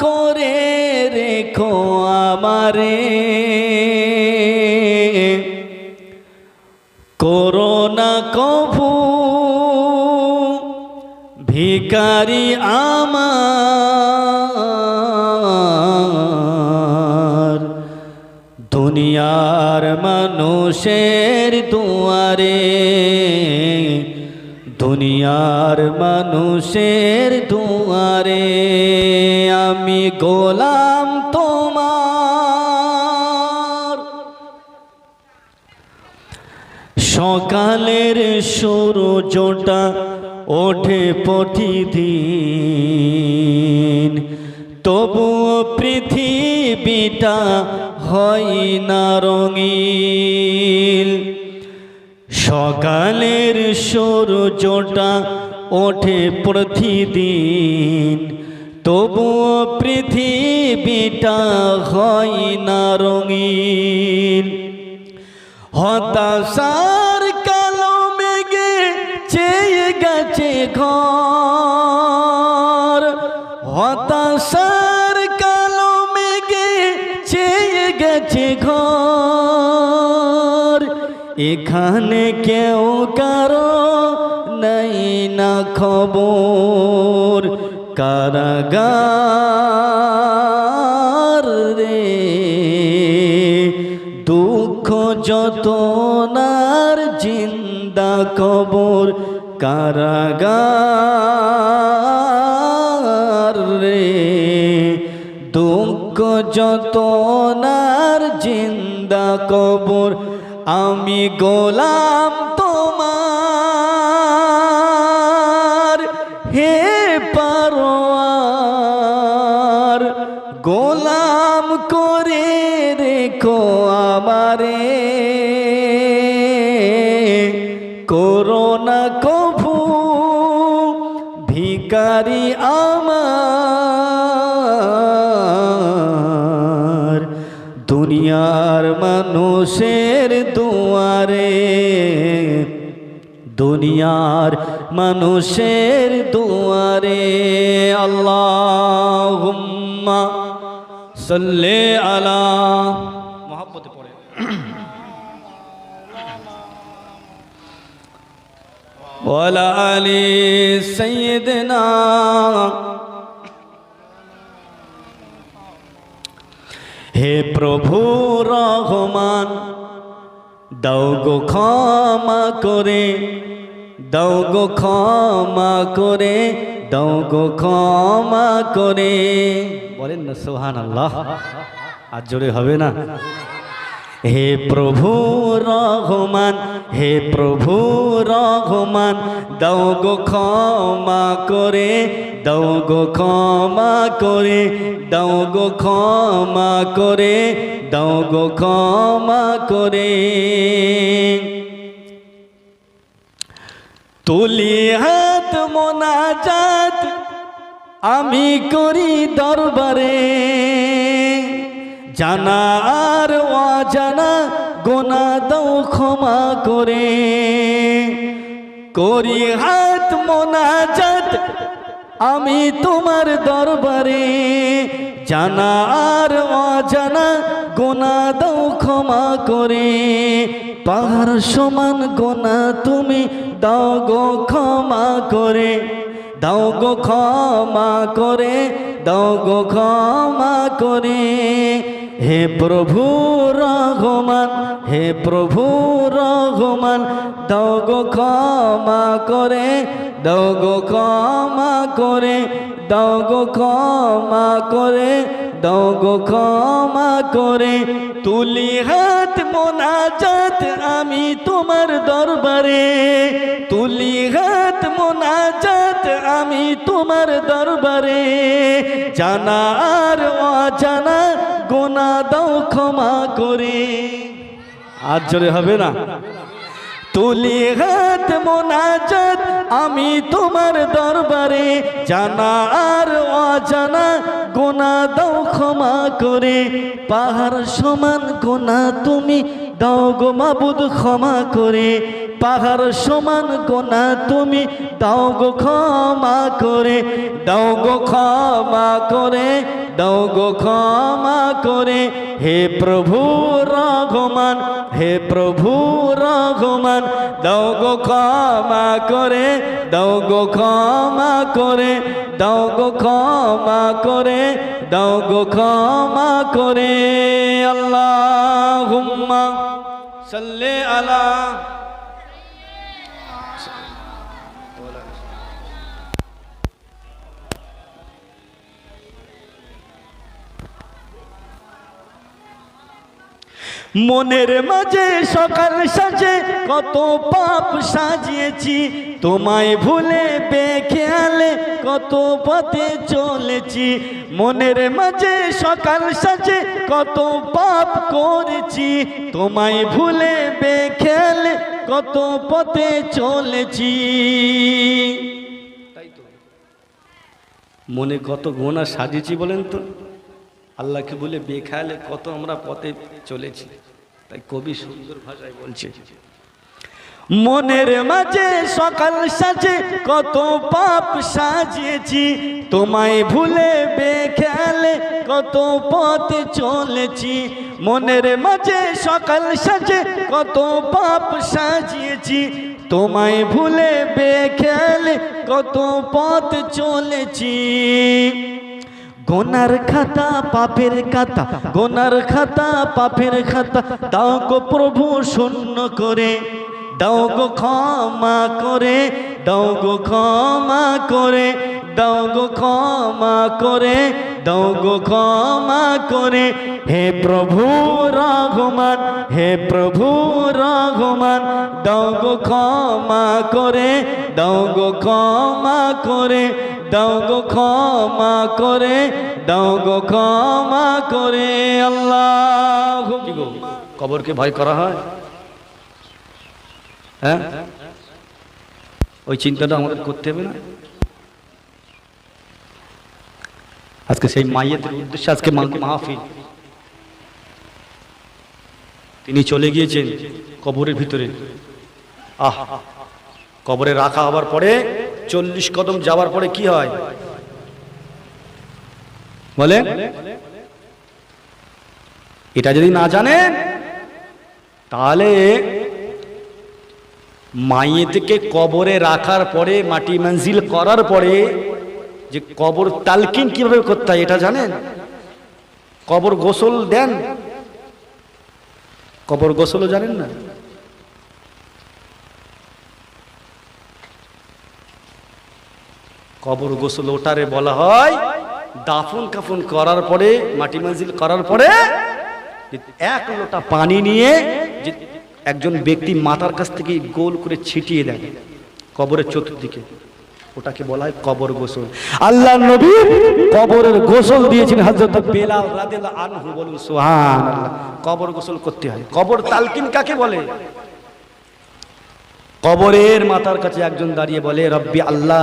করে রেখো আমারে। করোনা কভু ভিকারি আমার। দুনিয়ার মানুষের দুয়ারে দুনিয়ার মানুষের দুয়ারে আমি গোলাম তোমার। সকালের সূর্যটা ওঠে প্রতিদিন, তবুও পৃথিবীটা হয় না রঙিল সকালের সূর্যটা ওঠে প্রতিদিন। তবুও পৃথিবীটা হয় না রঙিন। হতাশার কালো মেঘে চেয়ে গেছে ঘর। এখানে কেউ কারও নাই না খবর। কারাগার রে, দুঃখ যত নার জিন্দা কবর কারাগার রে, দুঃখ যত নার জিন্দা কবর আমি গোলাম তোমার হে পারোয়ার গোলাম করে রেখো আমারে। দুনিয়ার মানুষের দুয়ারে আল্লাহ সাল্লে আলা মহাব্বতে পড়ে। ওয়ালা আলী সৈয়দনা হে প্রভু রহমান দাও গো ক্ষমা করে দাও গো ক্ষমা করে দাও গো ক্ষমা করে। বলেন না সোহান আল্লাহ আর জোরে হবে না। হে প্রভু রহমান, হে প্রভু রহমান দাও গো ক্ষমা করে দাও গো ক্ষমা করে দাও গো ক্ষমা করে দাও গো ক্ষমা করে। তুলি হাত মোনাজাত আমি করি দরবারে। জানা আর অজানা গোনা দাও ক্ষমা করে। করি হাত মোনাজাত আমি তোমার দরবারে জানা আর অজানা গোনা দাও, ক্ষমা করে। পাহাড় সমান গোনা তুমি দাও গো, ক্ষমা করে। দাও গো, ক্ষমা করে, দাও গো, ক্ষমা করে। হে প্রভু রঘমান হে প্রভু রঘমান দাও গো ক্ষমা করে দাও গো ক্ষমা করে দাও গো ক্ষমা করে দাও গো ক্ষমা করে। তুলি হাত মোনাজাত আমি তোমার দরবারে, তুলি হাত মোনাজাত আমি তোমার দরবারে। জানা আর অজানা গোনা দাও ক্ষমা করে। আর জোরে হবে না? তুলি হাত মোনাজাত আমি তোমার দরবারে। জানা আর অজানা গোনা দাও ক্ষমা করে। পাহাড় সমান গোনা তুমি দাও গো মাবুদ ক্ষমা করে। পাহাড় সমান গোনা তুমি, দাও গো ক্ষমা করে, দাও গো ক্ষমা করে, দাও গো ক্ষমা করে। হে প্রভু রঘমান, হে প্রভু রঘমান, দাও গো ক্ষমা করে, দাও গো ক্ষমা করে, দাও গো ক্ষমা করে, দাও গো ক্ষমা করে। আল্লাহ সাল্লে আলা মনের মাঝে সকাল সাজে কত পাপ সাজিয়েছি, তোমায় ভুলে বেখেয়ালে কত পথে চলেছি। মনের মাঝে সকাল সাজে কত পাপ করেছি, তোমায় ভুলে বেখেয়ালে কত পথে চলেছি। মনে কত গোনা সাজিয়েছি বলেন তো? আল্লাহকে বলে, বেখালে কত আমরা পথে চলেছি। তাই কবি সুন্দর ভাষায় বলছে, মনের মাঝে সকাল সাজে কত পাপ সাজিয়েছি, তোমায় ভুলে বেখেয়ালে কত পথ চলেছি। মনের মাঝে সকাল সাজে কত পাপ সাজিয়েছি, তোমায় ভুলে বেখেয়ালে কত পথ চলেছি। গোনার খাতা, পাপের খাতা, গোনার খাতা, পাপের খাতা, দাও গো প্রভু শূন্য করে, দাও গো ক্ষমা করে, দাও গো ক্ষমা করে, দাও গো ক্ষমা করে দাও গো ক্ষমা করে। হে প্রভু রঘুমান, হে প্রভু রঘুমান দাও গো ক্ষমা করে দাও গো ক্ষমা করে দাও গো ক্ষমা করে দাও গো ক্ষমা করে, আল্লাহ কবরকে ভয় করা হয়? হ্যাঁ? ওই চিন্তাটা আমাদের করতে হবে না? আজকে সেই মাইয়েদের উদ্দেশ্যে আজকে মাহফিল। তিনি চলে গিয়েছেন কবরের ভিতরে। আহ, কবরে রাখা হবার পরে চল্লিশ কদম যাওয়ার পরে কি হয়? বলে, এটা যদি না জানেন তাহলে মাইয়েতকে কবরে রাখার পরে, মাটি মঞ্জিল করার পরে যে কবর তালকিন কীভাবে করতে হয় এটা জানেন? কবর গোসল দেন। কবর গোসলও জানেন না? কবর গোসল ওটারে বলা হয়, দাফন কাফন করার পরে, মাটি মঞ্জিল করার পরে এক লোটা পানি নিয়ে যে একজন ব্যক্তি মাথার কাছ থেকে গোল করে ছিটিয়ে দেয় কবরের চতুর্দিকে। ওটাকে বলা হয় কবর গোসল। আল্লাহ নবী কবরের গোসল দিয়েছেন হযরত বেলাল রাদিয়াল্লাহু আনহু বলুন, সুবহানাল্লাহ। কবর গোসল করতে হয়। কবর তালকিন কাকে বলে? কবরের মাথার কাছে একজন দাঁড়িয়ে বলে, রব্বি আল্লাহ,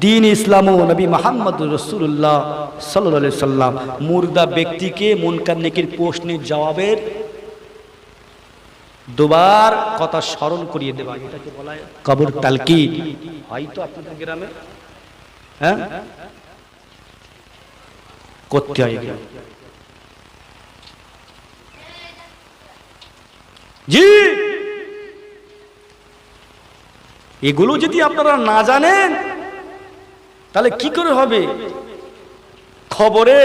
দিন ইসলাম ও নবী মোহাম্মদ রসুল্লাহ সাল্লাহ সাল্লাম মুর্দা ব্যক্তিকে মুনকার নেকির প্রশ্নের জবাবের দুবার কথা স্মরণ করিয়ে দেওয়া এটাকে বলা হয় কবর তালকি হয়তো আপনাদের গ্রামে? হ্যাঁ? করতে হয়। জি! এগুলো যদি আপনারা না জানেন তাহলে কি করে হবে? খবরে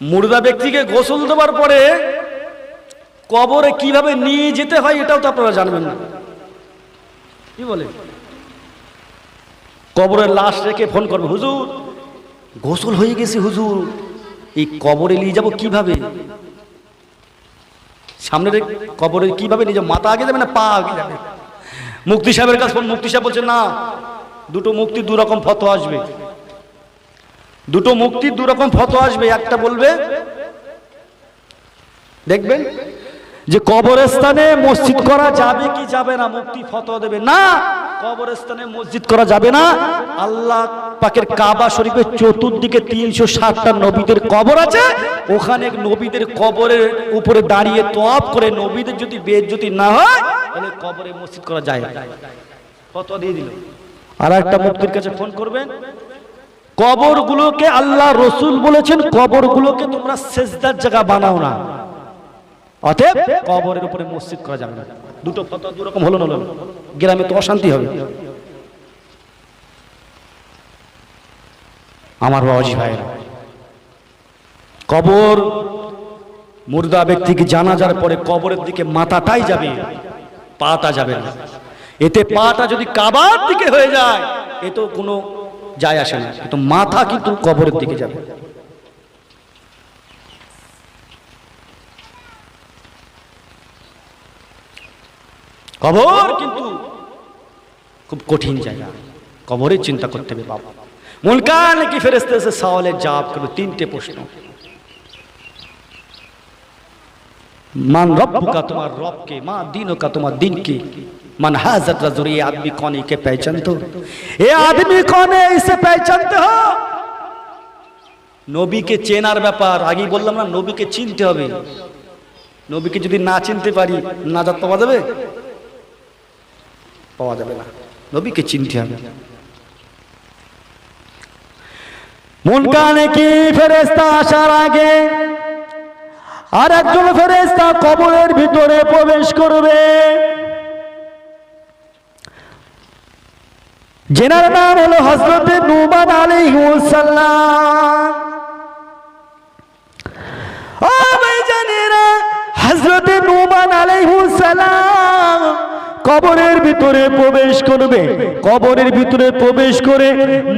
মুর্দা ব্যক্তিকে গোসল দেওয়ার পরে কবরে কীভাবে নিয়ে যেতে হয় এটাও তো আপনারা জানবেন না। কি বলে? কবরে লাশ রেখে ফোন করবে, হুজুর, গোসল হয়ে গেছে, হুজুর। এই কবরে নিয়ে যাব কীভাবে? সামনে রেখে, কবরে কীভাবে নিয়ে যাব? মাথা আগে যাবে না পা আগে যাবে মুক্তি সাহেবের কাছে ফোন মুক্তি সাহেব বলছে, না, দুটো মুক্তির দু রকম ফটো আসবে। দুটো মুক্তির দু রকম ফটো আসবে, একটা বলবে, দেখবেন যে কবরস্থানে মসজিদ করা যাবে কি যাবে না মুক্তি ফতোয়া দেবে। না, কবরস্থানে মসজিদ করা যাবে না। আল্লাহ পাকের কাবা শরীফের চতুর্দিকে তিনশো ষাটটা নবীদের কবর আছে। ওখানে নবীদের কবরের উপরে দাঁড়িয়ে তোয়াব করে নবীদের যদি বেদ যদি না হয়, তাহলে কবরে মসজিদ করা যায়। কত দিয়ে দিল। আর একটা মুক্তির কাছে ফোন করবেন। কবরগুলোকে আল্লাহ রসুল বলেছেন, কবরগুলোকে তোমরা সেজদার জায়গা বানাও না। অতএব কবরের উপরে মসজিদ করা যাবে না। দুটো ফতোয়া দু রকম হলো না গ্রামে তো অশান্তি হবে। আমার বাবাজি ভাইরা কবর মুর্দা ব্যক্তিকে জানাজার পরে কবরের দিকে মাথাটাই যাবে, পাটা যাবে না। এতে পাটা যদি কাবার দিকে হয়ে যায় এ তো কোনো যায় আসে না। কিন্তু মাথা কিন্তু কবরের দিকে যাবে। কবর কিন্তু খুব কঠিন জায়গা কবরের চিন্তা করতে হবে বাবা মুলকান কি ফেরেস্তে এসে সওয়ালের জবাব করবে তিনটে প্রশ্ন মান রব্বুকা তোমার রবকে মা দিনকা তোমার দিনকে मन हाजत रजूर ये आदमी कौन है के पहचान तो ये आदमी कौन है इसे पहचानते हो নবীকে চেনার ব্যাপার আগেই বললাম না নবীকে চিনতে হবে নবীকে যদি না চিনতে পারি নাজাত পাওয়া যাবে পাওয়া যাবে না। নবীকে চিনতে হবে। মন কানে কি ফেরেস্তা আসার আগে আর একজন ফেরেস্তা কবরের ভিতরে প্রবেশ করবে? যেনার নাম হলো হজরতে নুমান আলাইহিসসালাম ও ভাইজানেরা হজরতে নুমান আলাইহিসসালাম কবরের ভিতরে প্রবেশ করবে। কবরের ভিতরে প্রবেশ করে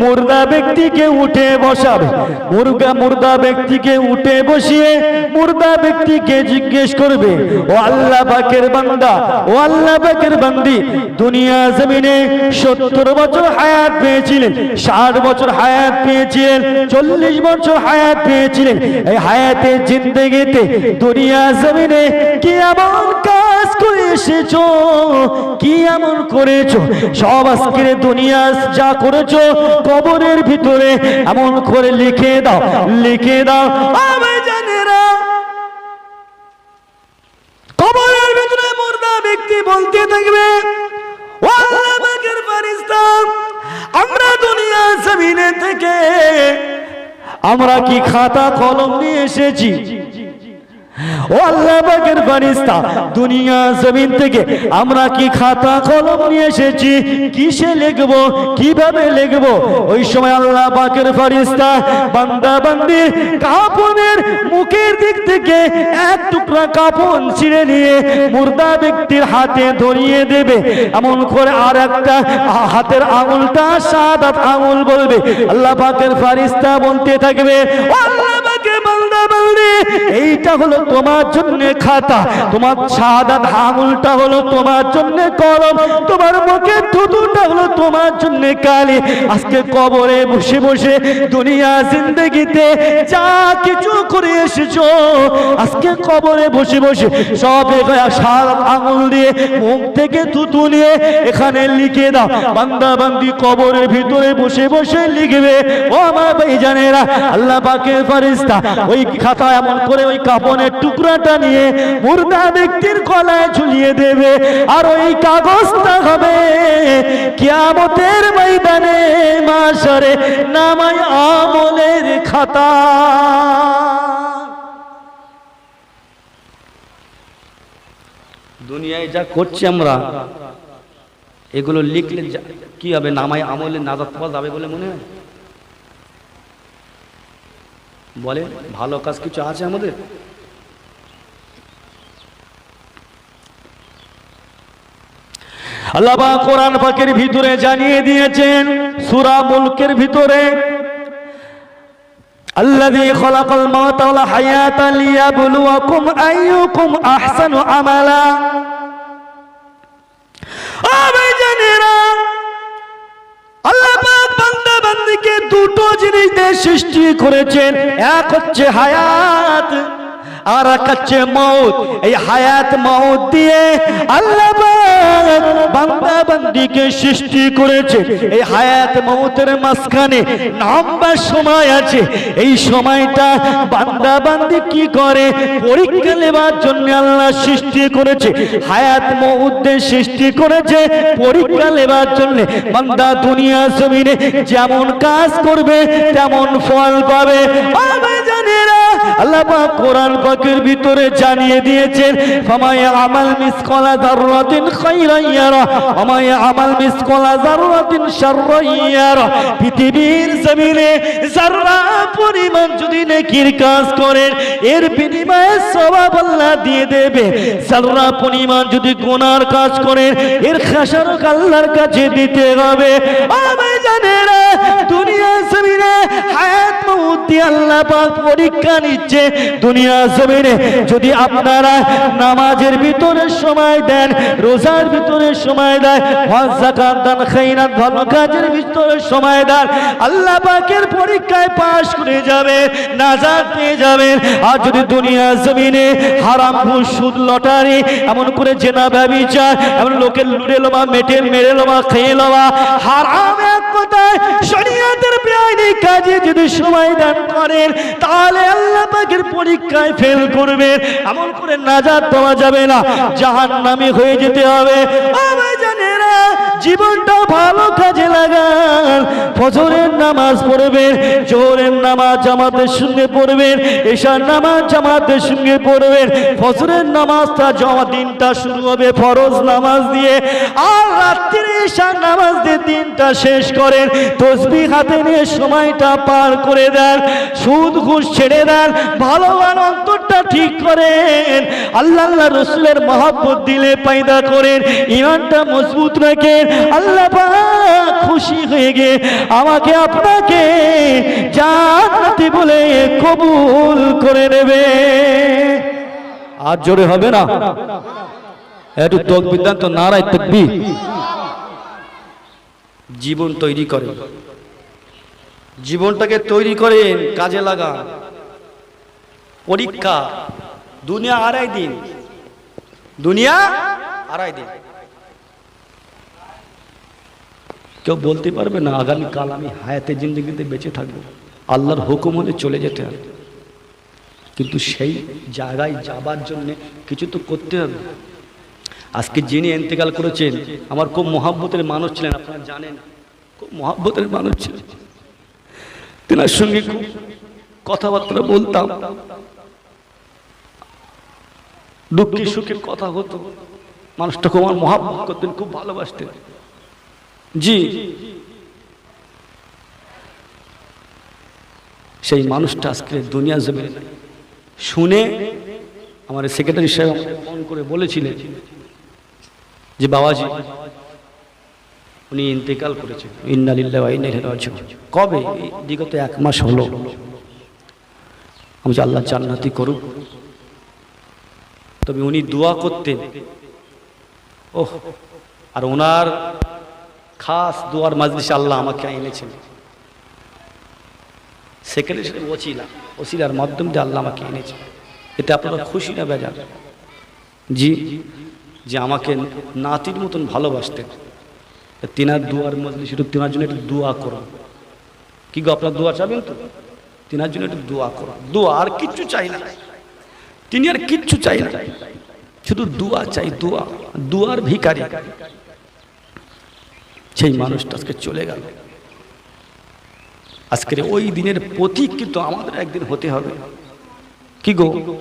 মুর্দা ব্যক্তিকে উঠে বসাবে। মুর্গা, মুর্দা ব্যক্তিকে উঠে বসিয়ে মুর্দা ব্যক্তিকে জিজ্ঞেস করবে, ও আল্লাহ পাকের বান্দা, ও আল্লাহ পাকের বান্দি, দুনিয়া জমিনে সত্তর বছর হায়াত পেয়েছিলেন, ষাট বছর হায়াত পেয়েছিলেন, চল্লিশ বছর হায়াত পেয়েছিলেন, এই হায়াতের জিন্দগিতে, দুনিয়া জমিনে কি এমন কাজ এসেছ? কি এমন করেছ? সব আজকের দুনিয়া যা করেছ কবরের ভিতরে এমন করে লিখে দাও লিখে দাও। আমি জানেরা কবরের ভিতরে মুর্দা ব্যক্তি বলতে থাকবে "ও আল্লাহ পাকের ফেরেশতা, আমরা দুনিয়া জমিনে থেকে আমরা কি খাতা কলম নিয়ে এসেছি? ও আল্লাহ পাকের ফারিস্তা দুনিয়া জমিন থেকে আমরা কি খাতা কলম নিয়ে এসেছি? কিসে লিখব? কীভাবে লিখব? ওই সময় আল্লাহ পাকের ফারিস্তা বান্দা বান্দি কাপনের মুখের দিক থেকে এক টুকরা কাপন ছিঁড়ে নিয়ে মুর্দা ব্যক্তির হাতে ধরিয়ে দেবে। এমন করে আর একটা হাতের আঙুলটা সাদাত আঙুল বলবে। আল্লাহ পাকের ফারিস্তা বলতে থাকবে, "ও আল্লাহ এইটা হলো তোমার জন্য খাতা। তোমার সাদাত আঙুলটা হলো তোমার জন্য কলম। তোমার মুখে হলো তোমার জন্য কালি। আজকে কবরে বসে বসে দুনিয়া জিন্দগিতে যা কিছু করে এসেছ, আজকে কবরে বসে বসে সব আঙুল দিয়ে, মুখ থেকে নিয়ে এখানে লিখে দাও। বান্দা বান্দি কবরের ভিতরে বসে বসে লিখবে। ও আমার ভাইজানেরা, আল্লাহ পাকের ফারিস্তা ওই খাতা এমন করে ওই কাপনের টুকরাটা নিয়ে মুর্দা ব্যক্তির গলায় ঝুলিয়ে দেবে, আর ওই কাগজটা হবে কিয়ামতের ময়দানে মাসরে নামাই আমলের খাতা। দুনিয়ায় যা করছি আমরা, এগুলো লিখলে কি হবে? নামাই আমলে নাজাত পাওয়া যাবে বলে মনে হয়? বলে ভালো কাজ কিছু আছে আমাদের আল্লাহ পাক কোরআন পাকের ভিতরে জানিয়ে দিয়েছেন সূরা মুলকের ভিতরে الذي خلق الموت والحياة ليبلوكم أيكم أحسن عملا দুটো জিনিস দিয়ে সৃষ্টি করেছেন। এক হচ্ছে হায়াত। আর হচ্ছে মৌত, এই হায়াত মৌত দিয়ে আল্লাহ বান্দা বান্দিকে সৃষ্টি করেছে। এই হায়াত মৌতের মাঝখানে লম্বা সময় আছে। এই সময়টা বান্দা বান্দি কি করে? পরীক্ষা নেবার জন্য আল্লাহ সৃষ্টি করেছে। হায়াত মৌতের সৃষ্টি করেছে, পরীক্ষা নেবার জন্য। বান্দা দুনিয়া জমিনে যেমন কাজ করবে, তেমন ফল পাবে। আমি জানি না আল্লাহ কোরআন পাকের ভিতরে জানিয়ে দিয়েছেন, ফামায়া আমাল মিসকালা যাররাতিন খাইরান ইয়ারা আমায়া আমাল মিসকালা যাররাতিন শাররান ইয়ারা। পৃথিবীর জমিনে যাররা পরিমাণ যদি নেকির কাজ করেন, এর বিনিময়ে সওয়াব আল্লাহ দিয়ে দেবে। যাররা পরিমাণ যদি গুনার কাজ করেন, এর খাসারক আল্লাহর কাছে দিতে হবে। আমি জানি দুনিয়া জমিনে হায়াত মউত আল্লাহ পাক পরীক্ষা নিচ্ছে দুনিয়া জমিনে যদি আপনারা নামাজের ভিতরে সময় দেন, রোজার ভিতরে সময় দেয় হজ দান খাইরাত কাজের ভিতরে সময় দেন, আল্লাহ পাকের পরীক্ষায় পাশ করে যাবে নাজাত পেয়ে যাবেন। আর যদি দুনিয়া জমিনে হারাম ঘুষ সুদ, লটারি, এমন করে জেনা, ব্যবিচার, এমন লোকের লুড়ে লোমা মেটের মেরে লোমা, খেয়ে লোমা, হারাম এক কথায় শরীয়তের বেআইনি কাজে যদি সময় দান করেন, তাহলে আল্লাহ পাকের পরীক্ষায় ফেল করবে এমন করে নাজাত পাওয়া যাবে না। জাহান্নামী হয়ে যেতে হবে। জীবনটা ভালো কাজে লাগান। ফজরের নামাজ পড়বেন, জোহরের নামাজ জামাতের সঙ্গে পড়বেন, এশার নামাজ জামাতের সঙ্গে পড়বেন। ফজরের নামাজটা জমা দিনটা শুরু হবে ফরজ নামাজ দিয়ে। আর রাত্রিরে এশার নামাজ দিয়ে দিনটা শেষ করেন। তসবি হাতে নিয়ে সময়টা পার করে দেন, সুদ ঘুষ ছেড়ে দেন, ভালো আর অন্তরটা ঠিক করেন। আল্লাহ আল্লাহ রসুলের মহাব্বত দিলে পায়দা করেন ইমানটা মজবুত রাখেন আল্লাহ খুশি হয়ে গে আমাকে আপনাকে জান্নাতি বলে কবুল করে নেবে আর জোরে হবে না? একটু তকবিদান তো, নারায় তকবি জীবন তৈরি করে জীবনটাকে তৈরি করেন, কাজে লাগান। পরীক্ষা, দুনিয়া আড়াই দিন। দুনিয়া আড়াই দিন। কেউ বলতে পারবে না, আগামীকাল আমি হায়াতে জিন্দগিতে বেঁচে থাকব। আল্লাহর হুকুম হলে চলে যেতে হবে। কিন্তু সেই জায়গায় যাবার জন্য কিছু তো করতে হবে। আজকে যিনি এন্তেকাল করেছেন, আমার খুব মহাব্বতের মানুষ ছিলেন, আপনারা জানেন, খুব মহাব্বতের মানুষ ছিলেন। তেনার সঙ্গে খুব কথাবার্তা বলতাম। দুঃখে সুখে কথা হতো। মানুষটা খুব আমার মহাব্বত করতেন, খুব ভালোবাসতেন। জি। সেই মানুষটা আজকে দুনিয়া জমিনে শুনে আমার সেক্রেটারি সাহেব ফোন করে বলেছিলেন যে, বাবাজি, উনি ইন্তেকাল করেছেন। ইন্নালিল্লাহ কবে? বিগত এক মাস হলো। আমি আল্লাহ জান্নাতি করুক। তবে উনি দোয়া করতেন। ওহ, আর ওনার খাস দুয়ার মাজলিসে আল্লাহ আমাকে এনেছেন। সেক্রেটারি ওসিলা, ওসিলার মাধ্যম দিয়ে আল্লাহ আমাকে এনেছে এতে আপনারা খুশি না বেজার? জি, যে আমাকে নাতির মতন ভালোবাসতেন। তিনার দুয়ার মজলিস একটু তিনার জন্য একটু দোয়া করো কি গো, আপনার দোয়া চাবেন তো? তিনার জন্য একটু দোয়া করো দোয়া আর কিচ্ছু চাই না। তিনি আর কিচ্ছু চাই না। শুধু দোয়া চাই, দোয়া। দুয়ার ভিকারি সেই মানুষটা আজকে চলে গেল। আজকের ওই দিনের প্রতীক কিন্তু আমাদের একদিন হতে হবে। কি গো?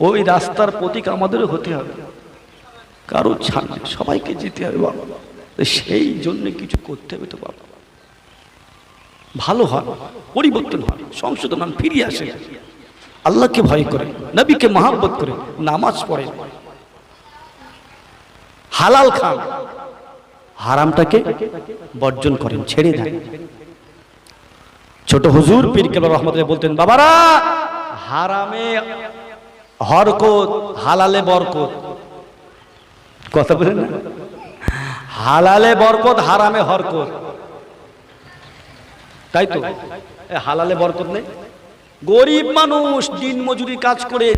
ওই রাস্তার প্রতীক আমাদেরও হতে হবে। কারও ছাড় সবাইকে যেতে হবে বাবা। সেই জন্য কিছু করতে হবে তো বাবা। ভালো হয়, পরিবর্তন হয়, সংশোধন হন ফিরিয়ে আসে। আল্লাহকে ভয় করে, নবীকে মহাব্বত করে, নামাজ পড়ে। হালাল খান হারামটাকে বর্জন করেন, ছেড়ে দেন। ছোট হুজুর পীর কেবল বলতেন, বাবারা, হারামে হরকত, হালালে বরকত। কথা বলেন হালালে বরকত, হারামে হরকত। তাই তো? হালালে বরকত নেই? গরিব মানুষ দিন মজুরি কাজ করে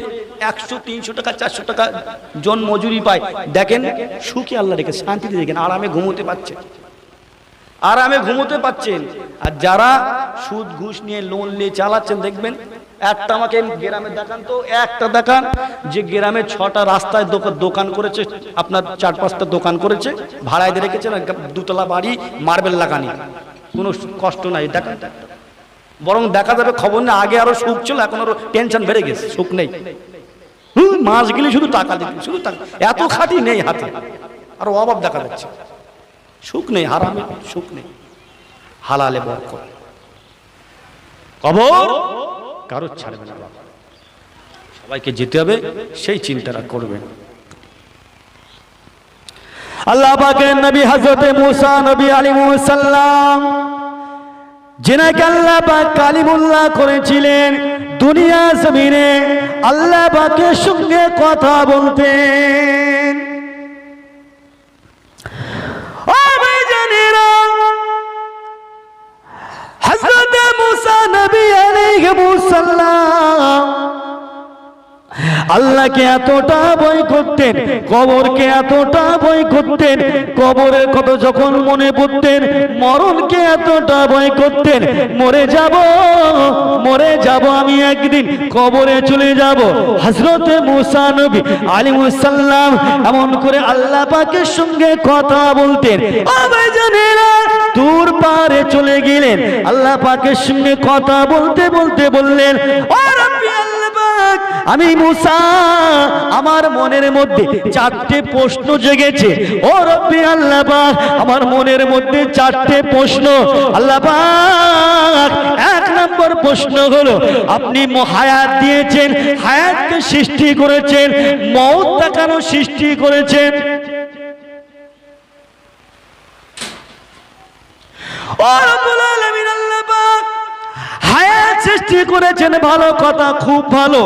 একশো, তিনশো টাকা, চারশো টাকা জন মজুরি পায়। দেখেন, সুখী আল্লাহ রেখে শান্তিতে দেখেন, আরামে ঘুমোতে পারছে। আরামে ঘুমোতে পাচ্ছেন আর যারা সুদ, ঘুষ নিয়ে লোন নিয়ে চালাচ্ছেন, দেখবেন, একটা আমাকে গ্রামে দেখান তো, একটা দেখান, যে গ্রামে ছটা রাস্তায় দোকা- দোকান করেছে, আপনার চার পাঁচটা দোকান করেছে, ভাড়ায় দিয়ে রেখেছে না দুতলা বাড়ি, মার্বেল লাগানি। কোনো কষ্ট নাই, দেখান। বরং দেখা যাবে খবর না, আগে আরও সুখ ছিল, এখন আরও টেনশন বেড়ে গেছে, সুখ নেই। মাস গেলে শুধু টাকা শুধু এত খাটি নেই হাতে। আর অভাব দেখা যাচ্ছে। সুখ নেই, হারামে, সুখ নেই। হালালে বরকত। কবর কারও ছাড়বে না বাবা। সবাইকে যেতে হবে, সেই চিন্তাটা করবেন আল্লাহ পাকের নবী হযরতে মুসা, নবী আলাইহিস সালাম যিনাকে আল্লাহ পাক কালিমুল্লাহ করেছিলেন দুনিয়া জমিনে আল্লাহ পাকের সঙ্গে কথা বলতেন। হজরত মুসা নবী আলাইহিস সালাম আল্লাহকে এতটা ভয় করতেন কবরকে এতটা ভয় করতেন কবরের কথা যখন মনে পড়তেন মরণকে এতটা ভয় করতেন মরে যাব মরে যাব আমি একদিন কবরে চলে যাব। হজরতে মুসা নবী আলিমুসাল্লাম এমন করে আল্লাহ পাকের সঙ্গে কথা বলতেন ও ভাইজানেরা, দূর পারে চলে গেলেন। আল্লাহ পাকের সঙ্গে কথা বলতে বলতে বললেন আমি মুসা, আমার মনের মধ্যে চারটে প্রশ্ন জেগেছে। ও রব্বি আল্লাহ আমার মনের মধ্যে চারটে প্রশ্ন। আল্লাহ এক নম্বর প্রশ্ন হলো, আপনি হায়াত দিয়েছেন, হায়াতকে সৃষ্টি করেছেন মৌতটা কেন সৃষ্টি করেছেন। হায়াত সৃষ্টি করেছেন ভালো কথা খুব ভালো।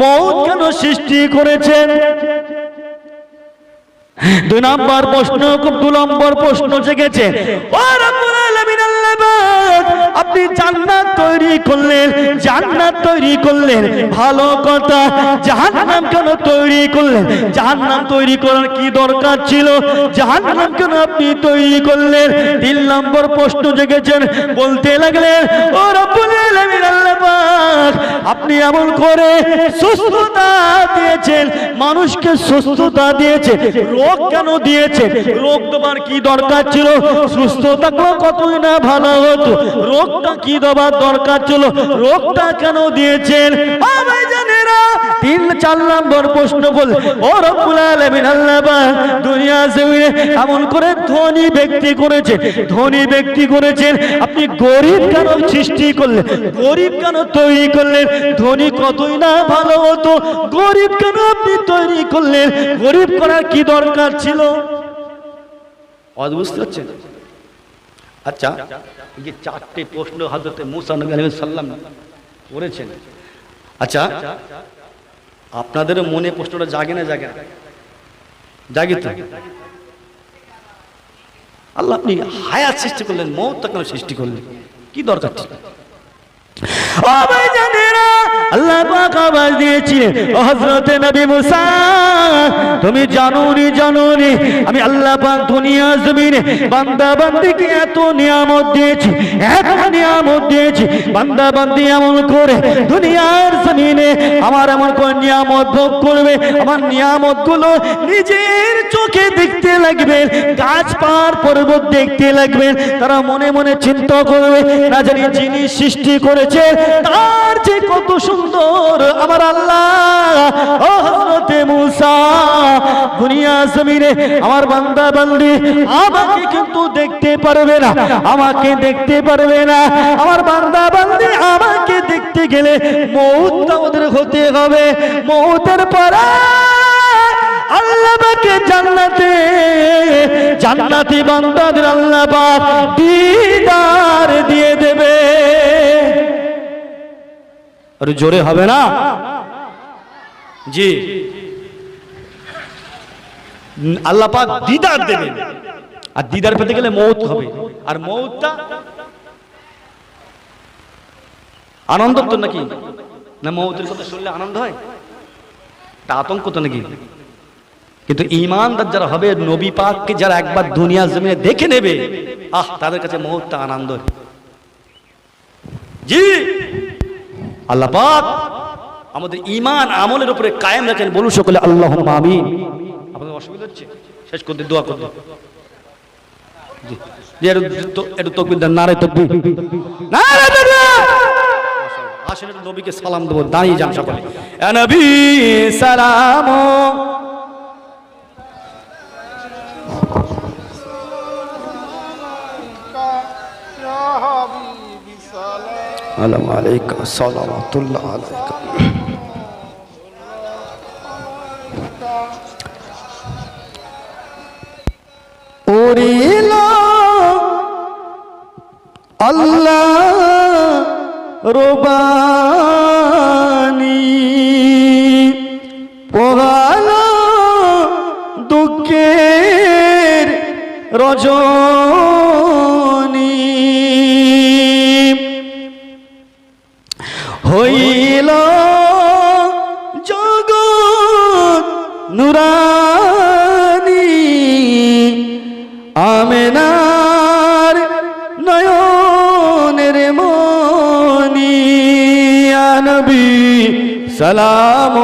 মৌত কেন সৃষ্টি করেছেন? দুই নম্বর প্রশ্ন, খুব দু নম্বর প্রশ্ন জেগেছে। আপনি জান্নাত তৈরি করলেন, জান্নাত তৈরি করলেন, ভালো কথা, জাহান্নাম কেন তৈরি করলেন? জাহান্নাম তৈরি করার কি দরকার ছিল? জাহান্নাম কেন আপনি তৈরি করলেন? তিন নম্বর প্রশ্ন জেগেছেন, বলতে লাগলেন, ও আপনি এমন করে সুস্থতা দিয়েছেন, মানুষকে সুস্থতা দিয়েছেন, রোগ কেন দিয়েছে? রোগ তোমার কি দরকার ছিল? সুস্থ থাকলেও কতই না ভালো হতো? রোগটা কি দেওয়ার দরকার ছিল? রোগটা কেন দিয়েছেন? জানেরা তিন, চার নম্বর প্রশ্ন বল, ও রব্বুল আলামিন, আল্লাহ দুনিয়া জমিনে এমন করে ধনী ব্যক্তি করেছেন ধনী ব্যক্তি করেছেন, আপনি গরিব কেন সৃষ্টি করলেন? গরিব কেন তৈরি করলেন? ধনী কতই না ভালো হতো? গরিব কেন আপনি তৈরি করলেন? গরিব করার কি দরকার ছিল? বুঝতে পারছেন? আচ্ছা এই যে চারটে প্রশ্ন হাজরতে মুসা নবী আলাইহিস সাল্লাম করেছেন। আচ্ছা আপনাদের মনে প্রশ্নটা জাগে না জাগে না? জাগে তো। আল্লাহ আপনি হায়াত সৃষ্টি করলেন মৌত কেন সৃষ্টি করলেন? কি দরকার ছিল? আল্লাহ পাক আওয়াজ দিয়েছিলেন, ও হযরতে নবী মুসা, তুমি জানোনি জানোনি, আমি আল্লাহ পাক দুনিয়া জমিনে বান্দা বান্দিকে এত নিয়ামত দিয়েছি, এত নিয়ামত দিয়েছি বান্দা বান্দি এমন করে দুনিয়ার জমিনে আমার এমন কোন নিয়ামত ভোগ করবে, আমার নিয়ামতগুলো নিজের চোখে দেখতে লাগবে গাছ পাহাড় পর্বত দেখতে লাগবে, তারা মনে মনে চিন্তা করবে, না জানি যিনি সৃষ্টি করেছে, তার যে কত সুন্দর আমার আল্লাহ। মুসা, দুনিয়া জমিনে আমার বান্দা বান্দি, আমাকে কিন্তু দেখতে পারবে না, আমাকে দেখতে পারবে না। আমার বান্দা বান্দি, আমাকে দেখতে গেলে মৌতটা ওদের হতে হবে। মৌতের পরে আল্লাহ পাকে জান্নাতে, জান্নাতি বান্দাদের আল্লাহ দিদার দিয়ে দেবে। আর জোরে হবে না? জি। আল্লাহ পাক দিদার দেবেন। আর দিদার পেতে গেলে মৌত হবে। আর মৌতটা আনন্দ তো নাকি? না মৌতের কথা শুনলে আনন্দ হয়? তা আতঙ্ক তো নাকি? কিন্তু ইমানদার যারা হবে, নবী পাককে যারা একবার দুনিয়া জমিনে দেখে নেবে, আহ, তাদের কাছে মুহূর্তে আনন্দ। জি। আল্লাহ পাক আমাদের ইমান আমলের উপরে কায়েম রাখেন, বলুন সকলে আল্লাহ আমিন। আপনাদের অসুবিধা হচ্ছে? শেষ করতে দোয়া করতে একটু নবীকে সালাম দেবো, দাঁড়িয়ে যান সকলে। সালাম। সালাম আলাইকা সালামাতুল্লাহ আলাইকা উড়িল আল্লাহ রোবানি পোহাল দুঃখের রজন। নবী সালাম।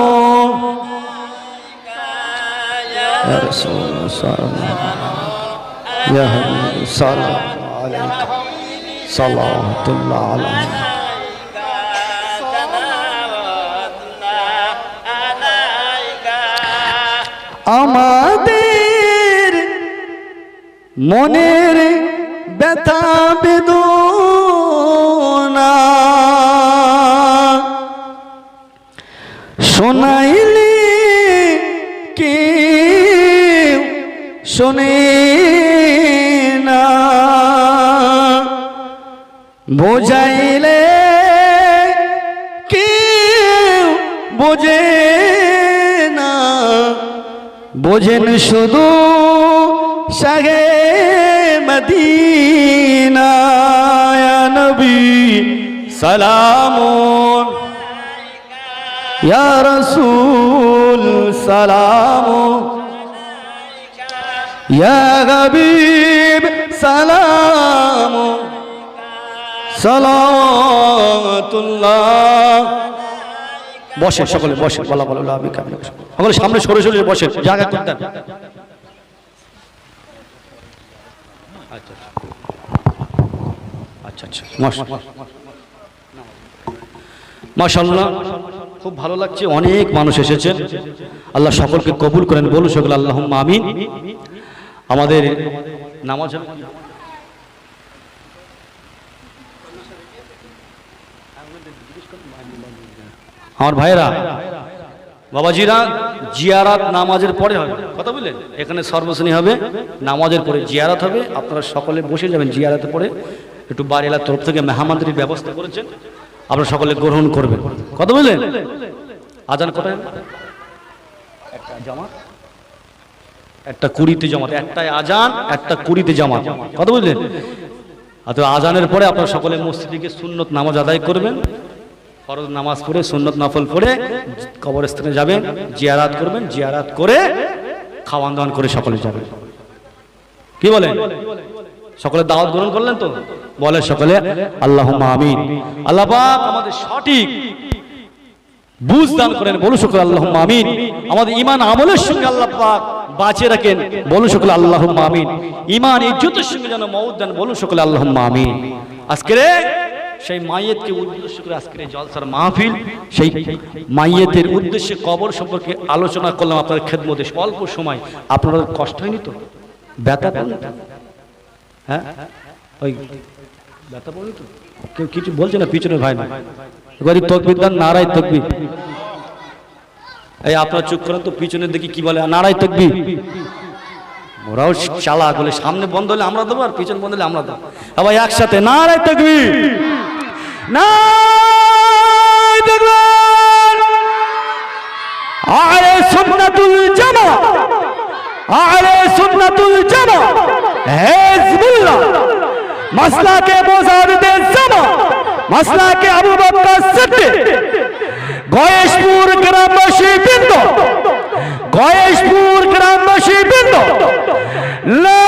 সালামতুল্লাহ আলাইহি আমাদের মনের ব্যথা বেদন শোনাইলে কে শোনে না। বোঝাইলে কেউ বোঝে না। বোঝেন শুধু শাহে মদিনা নবী সালাম ইয়া রাসূল, সালাম হাবিব, সালাম সালাতুল্লাহ বসে, সকলে বসে, বলা সকলে সামনে সরে সরে বসে, জায়গা করতেন আচ্ছা আচ্ছা। মাশাল্লাহ খুব ভালো লাগছে, অনেক মানুষ এসেছেন আল্লাহ সকলকে কবুল করেন, বলুন সকল আল্লাহ আমিন। আমাদের নামাজ আমার ভাইরা বাবাজিরা, জিয়ারাত নামাজের পরে হবে। কথা বললেন? এখানে সর্বশ্রেণী হবে, নামাজের পরে জিয়ারাত হবে। আপনারা সকলে বসে যাবেন জিয়ারাতের পরে। একটু বাড়ি এলাকার তরফ থেকে মেহমানদের ব্যবস্থা করেছেন। আপনারা সকলে গ্রহণ করবেন। কথা বুঝলেন আজান একটা কুড়িতে জামাত একটাই আজান, একটা কুড়িতে জামাত। কথা বুঝলেন আর আজানের পরে আপনারা সকলে মসজিদে সুন্নত নামাজ আদায় করবেন। ফরজ নামাজ পড়ে, সুন্নত নফল পড়ে, কবরস্থানে যাবেন, জিয়ারাত করবেন, জিয়ারাত করে খাওয়ান দাওয়ান করে সকলে যাবেন। কি বলেন? সকলে দাওয়াত গ্রহণ করলেন তো? বলে সকলে আল্লাহ আমিন। আল্লাহ আমাদের সঠিক বুঝ দান করেন। বলু সকল আল্লাহ আমাদের ইমান আমলের সঙ্গে আল্লাহ বাঁচিয়ে রাখেন। বলু সকল আল্লাহ ইমান ইজ্জতের সঙ্গে যেন দেন বলু সকল আল্লাহ আমিন। আজকে সেই মাইয়েতকে উদ্দেশ্য করে আজকের জলসার মাহফিল, সেই মাইয়েতের উদ্দেশ্যে কবর সম্পর্কে আলোচনা করলাম আপনার খেদমতে। অল্প সময় আপনার কষ্ট হয়নি তো? ব্যথা পেলেন? হ্যাঁ? ওই ব্যথা পড়নি তো। কেউ কিছু বলছে না, পিছনে ভাই না এবারে তকবির দান, নারায় তকবির। এই আপনারা চুপ করেন তো, পিছনে দেখি কি বলে, নারায় তকবির। ওরাও চালা বলে, সামনে বন্ধ হলে আমরা দেবো, আর পিছনে বন্ধ হলে আমরা দেবো। আবার একসাথে, নারায় তকবির। আরে সুন্নাতুল জামা আরে সুন্নাতুল জামা হেজবুল্লাহ। মাসলাকে মোজাহিদের জামা। মাসলাকে আবু বকর সিদ্দিক। গয়েশপুর গ্রামবাসী বৃন্দ। গয়েশপুর গ্রামবাসী বৃন্দ। লা